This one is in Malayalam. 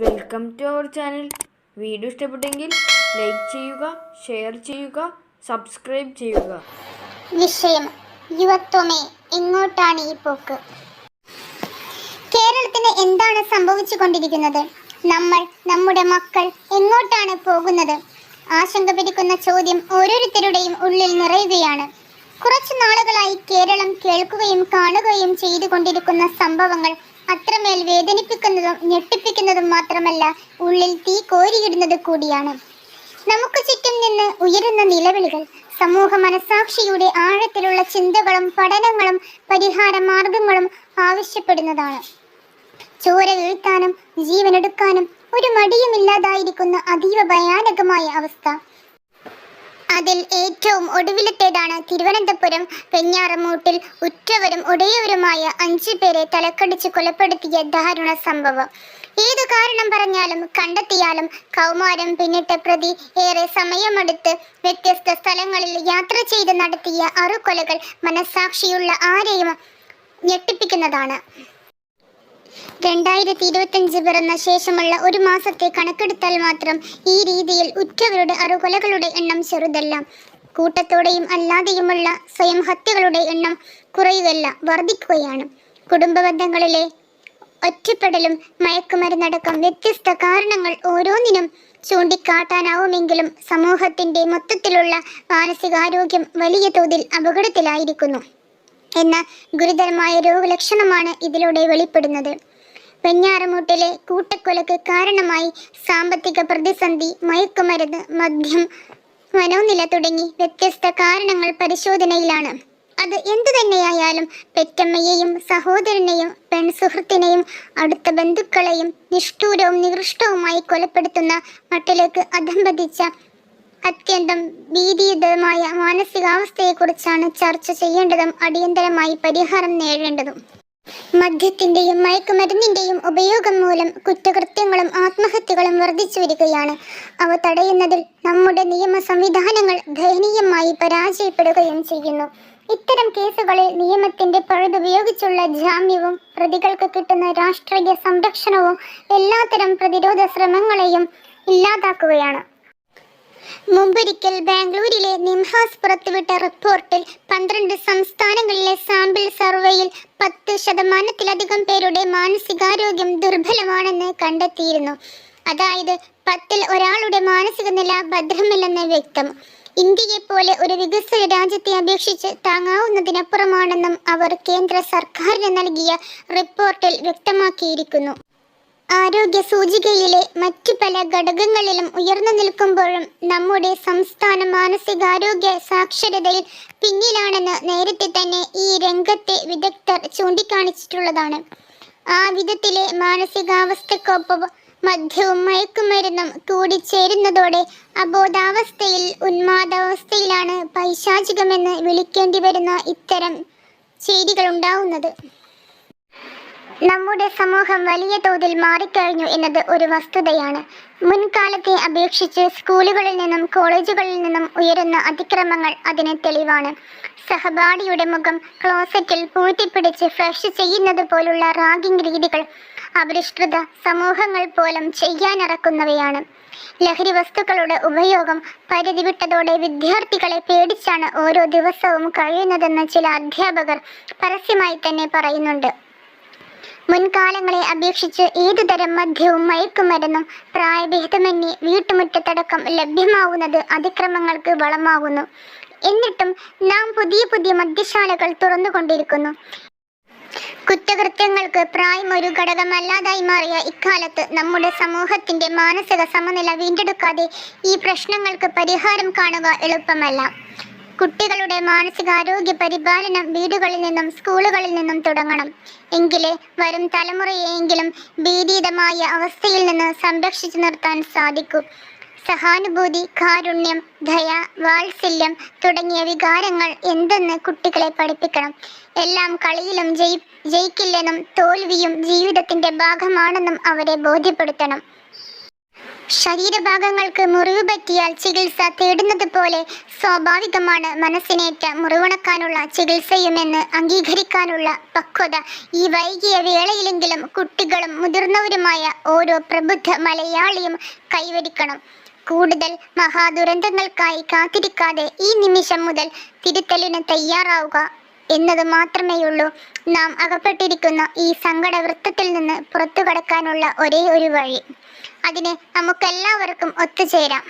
Welcome to our channel video ഇഷ്ടപ്പെട്ടെങ്കിൽ ലൈക്ക് ചെയ്യുക ഷെയർ ചെയ്യുക സബ്സ്ക്രൈബ് ചെയ്യുക. വിഷയം യുവത്വമേ എങ്ങോട്ടാണ് ഈ പോക്ക്? കേരളത്തിന് എന്താണ് സംഭവിച്ചു കൊണ്ടിരിക്കുന്നത് നമ്മൾ നമ്മുടെ മക്കൾ എങ്ങോട്ടാണ് പോകുന്നത്? ആശങ്ക പിടിക്കുന്ന ചോദ്യം ഓരോരുത്തരുടെയും ഉള്ളിൽ നിറയുകയാണ്. കുറച്ചു നാളുകളായി കേരളം കേൾക്കുകയും കാണുകയും ചെയ്തുകൊണ്ടിരിക്കുന്ന സംഭവങ്ങൾ അത്രമേൽ വേദനിപ്പിക്കുന്നതും ഞെട്ടിപ്പിക്കുന്നതും മാത്രമല്ല ഉള്ളിൽ തീ കോരിയിടുന്നത് കൂടിയാണ്. നമുക്ക് ചുറ്റും നിന്ന് ഉയരുന്ന നിലവിളികൾ സമൂഹ മനസാക്ഷിയുടെ ആഴത്തിലുള്ള ചിന്തകളും പഠനങ്ങളും പരിഹാര മാർഗങ്ങളും ആവശ്യപ്പെടുന്നതാണ്. ചോര വീഴ്ത്താനും ജീവനെടുക്കാനും ഒരു മടിയുമില്ലാതായിരിക്കുന്ന അതീവ ഭയാനകമായ അവസ്ഥ. അതിൽ ഏറ്റവും ഒടുവിലത്തേതാണ് തിരുവനന്തപുരം വെഞ്ഞാറമൂട്ടിൽ ഉറ്റവരും ഉടയവരുമായ അഞ്ചു പേരെ തലക്കടിച്ച് കൊലപ്പെടുത്തിയ ദാരുണ സംഭവം. ഏതു കാരണം പറഞ്ഞാലും കണ്ടെത്തിയാലും കൗമാരം പിന്നിട്ട പ്രതി ഏറെ സമയമെടുത്ത് വ്യത്യസ്ത സ്ഥലങ്ങളിൽ യാത്ര ചെയ്ത് നടത്തിയ അറുകൊലകൾ മനസാക്ഷിയുള്ള ആരെയും ഞെട്ടിപ്പിക്കുന്നതാണ്. രണ്ടായിരത്തി ഇരുപത്തിയഞ്ച് പിറന്ന ശേഷമുള്ള ഒരു മാസത്തെ കണക്കെടുത്താൽ മാത്രം ഈ രീതിയിൽ ഉറ്റവരുടെ അറുകൊലകളുടെ എണ്ണം ചെറുതല്ല. കൂട്ടത്തോടെയും അല്ലാതെയുമുള്ള സ്വയം ഹത്യകളുടെ എണ്ണം കുറയുകയല്ല വർദ്ധിക്കുകയാണ്. കുടുംബബന്ധങ്ങളിലെ ഒറ്റപ്പെടലും മയക്കുമരുന്നടക്കം വ്യത്യസ്ത കാരണങ്ങൾ ഓരോന്നിനും ചൂണ്ടിക്കാട്ടാനാവുമെങ്കിലും സമൂഹത്തിന്റെ മൊത്തത്തിലുള്ള മാനസികാരോഗ്യം വലിയ തോതിൽ അപകടത്തിലായിരിക്കുന്നു. എന്ന ഗുരുതരമായ രോഗലക്ഷണമാണ് ഇതിലൂടെ വെളിപ്പെടുന്നത്. വെഞ്ഞാറമൂട്ടിലെ കൂട്ടക്കൊലക്ക് കാരണമായി സാമ്പത്തിക പ്രതിസന്ധി മയക്കുമരുന്ന് മദ്യം മനോനില തുടങ്ങി വ്യത്യസ്ത കാരണങ്ങൾ പരിശോധനയിലാണ്. അത് എന്തു തന്നെയായാലും പെറ്റമ്മയെയും സഹോദരനെയും പെൺസുഹൃത്തിനെയും അടുത്ത ബന്ധുക്കളെയും നിഷ്ഠൂരവും നികൃഷ്ടവുമായി കൊലപ്പെടുത്തുന്ന മട്ടിലേക്ക് അധംപതിച്ച അത്യന്തം ഭീതിയുതമായ മാനസികാവസ്ഥയെക്കുറിച്ചാണ് ചർച്ച ചെയ്യേണ്ടതും അടിയന്തരമായി പരിഹാരം നേടേണ്ടതും. മദ്യത്തിന്റെയും മയക്കുമരുന്നിന്റെയും ഉപയോഗം മൂലം കുറ്റകൃത്യങ്ങളും ആത്മഹത്യകളും വർദ്ധിച്ചു വരികയാണ്. അവ തടയുന്നതിൽ നമ്മുടെ നിയമ സംവിധാനങ്ങൾ ദയനീയമായി പരാജയപ്പെടുകയും ചെയ്യുന്നു. ഇത്തരം കേസുകളിൽ നിയമത്തിന്റെ പഴുതുപയോഗിച്ചുള്ള ജാമ്യവും പ്രതികൾക്ക് കിട്ടുന്ന രാഷ്ട്രീയ സംരക്ഷണവും എല്ലാത്തരം പ്രതിരോധ ശ്രമങ്ങളെയും ഇല്ലാതാക്കുകയാണ്. മുമ്പൊരിക്കൽ ബാംഗ്ലൂരിലെ നിംഹാസ് പുറത്തുവിട്ട റിപ്പോർട്ടിൽ പന്ത്രണ്ട് സംസ്ഥാനങ്ങളിലെ സാമ്പിൾ സർവേയിൽ പത്ത് ശതമാനത്തിലധികം പേരുടെ മാനസികാരോഗ്യം ദുർബലമാണെന്ന് കണ്ടെത്തിയിരുന്നു. അതായത് പത്തിൽ ഒരാളുടെ മാനസിക നില ഭദ്രമല്ലെന്ന് വ്യക്തം. ഇന്ത്യയെ പോലെ ഒരു വികസിത രാജ്യത്തെ അപേക്ഷിച്ച് താങ്ങാവുന്നതിനപ്പുറമാണെന്നും അവർ കേന്ദ്ര സർക്കാരിന് നൽകിയ റിപ്പോർട്ടിൽ വ്യക്തമാക്കിയിരിക്കുന്നു. ആരോഗ്യ സൂചികയിലെ മറ്റു പല ഘടകങ്ങളിലും ഉയർന്നു നിൽക്കുമ്പോഴും നമ്മുടെ സംസ്ഥാന മാനസികാരോഗ്യ സാക്ഷരതയിൽ പിന്നിലാണെന്ന് നേരത്തെ തന്നെ ഈ രംഗത്തെ വിദഗ്ധർ ചൂണ്ടിക്കാണിച്ചിട്ടുള്ളതാണ്. ആ വിധത്തിലെ മാനസികാവസ്ഥക്കൊപ്പം മദ്യവും മയക്കുമരുന്നും കൂടിച്ചേരുന്നതോടെ അബോധാവസ്ഥയിൽ ഉന്മാദാവസ്ഥയിലാണ് പൈശാചികമെന്ന് വിളിക്കേണ്ടി വരുന്ന ഇത്തരം ചെയ്തികളുണ്ടാവുന്നത് നമ്മുടെ സമൂഹം വലിയ തോതിൽ മാറിക്കഴിഞ്ഞു എന്നത് ഒരു വസ്തുതയാണ്. മുൻകാലത്തെ അപേക്ഷിച്ച് സ്കൂളുകളിൽ നിന്നും കോളേജുകളിൽ നിന്നും ഉയരുന്ന അതിക്രമങ്ങൾ അതിന് തെളിവാണ്. സഹപാഠിയുടെ മുഖം ക്ലോസറ്റിൽ പൂഴ്ത്തിപ്പിടിച്ച് ഫ്രഷ് ചെയ്യുന്നത് പോലുള്ള റാഗിംഗ് രീതികൾ അപരിഷ്കൃത സമൂഹങ്ങൾ പോലും ചെയ്യാനിറക്കുന്നവയാണ്. ലഹരി വസ്തുക്കളുടെ ഉപയോഗം പരിധി വിട്ടതോടെ വിദ്യാർത്ഥികളെ പേടിച്ചാണ് ഓരോ ദിവസവും കഴിയുന്നതെന്ന് ചില അധ്യാപകർ പരസ്യമായി തന്നെ പറയുന്നുണ്ട്. മുൻകാലങ്ങളെ അപേക്ഷിച്ച് ഏതുതരം മദ്യവും മയക്കുമരുന്നും പ്രായഭേദമന്യേ വീട്ടുമുറ്റത്തടക്കം ലഭ്യമാവുന്നത് അതിക്രമങ്ങൾക്ക് വളമാകുന്നു. എന്നിട്ടും നാം പുതിയ പുതിയ മദ്യശാലകൾ തുറന്നുകൊണ്ടിരിക്കുന്നു. കുറ്റകൃത്യങ്ങൾക്ക് പ്രായം ഒരു ഘടകമല്ലാതായി മാറിയ ഇക്കാലത്ത് നമ്മുടെ സമൂഹത്തിന്റെ മാനസിക സമനില വീണ്ടെടുക്കാതെ ഈ പ്രശ്നങ്ങൾക്ക് പരിഹാരം കാണുക എളുപ്പമല്ല. കുട്ടികളുടെ മാനസികാരോഗ്യ പരിപാലനം വീടുകളിൽ നിന്നും സ്കൂളുകളിൽ നിന്നും തുടങ്ങണം. എങ്കിലേ വരും തലമുറയെങ്കിലും ഭീതിതമായ അവസ്ഥയിൽ നിന്ന് സംരക്ഷിച്ചു നിർത്താൻ സാധിക്കൂ. സഹാനുഭൂതി കാരുണ്യം ദയ വാത്സല്യം തുടങ്ങിയ വികാരങ്ങൾ എന്തെന്ന് കുട്ടികളെ പഠിപ്പിക്കണം. എല്ലാം കളിയിലും ജയി ജയിക്കില്ലെന്നും തോൽവിയും ജീവിതത്തിന്റെ ഭാഗമാണെന്നും അവരെ ബോധ്യപ്പെടുത്തണം. ശരീരഭാഗങ്ങൾക്ക് മുറിവ് പറ്റിയാൽ ചികിത്സ തേടുന്നത് പോലെ സ്വാഭാവികമാണ്. മനസ്സിനേറ്റ മുറിവുണക്കാനുള്ള ചികിത്സയുമെന്ന് അംഗീകരിക്കാനുള്ള പക്വത ഈ വൈകിയ വേളയിലെങ്കിലും കുട്ടികളും മുതിർന്നവരുമായ ഓരോ പ്രബുദ്ധ മലയാളിയും കൈവരിക്കണം. കൂടുതൽ മഹാദുരന്തങ്ങൾക്കായി കാത്തിരിക്കാതെ ഈ നിമിഷം മുതൽ തിരുത്തലിന് തയ്യാറാവുക എന്നത് മാത്രമേയുള്ളൂ. നാം അകപ്പെട്ടിരിക്കുന്ന ഈ സങ്കടവൃത്തത്തിൽ നിന്ന് പുറത്തു കടക്കാനുള്ള ഒരേ ഒരു വഴി. അതിന് നമുക്കെല്ലാവർക്കും ഒത്തുചേരാം.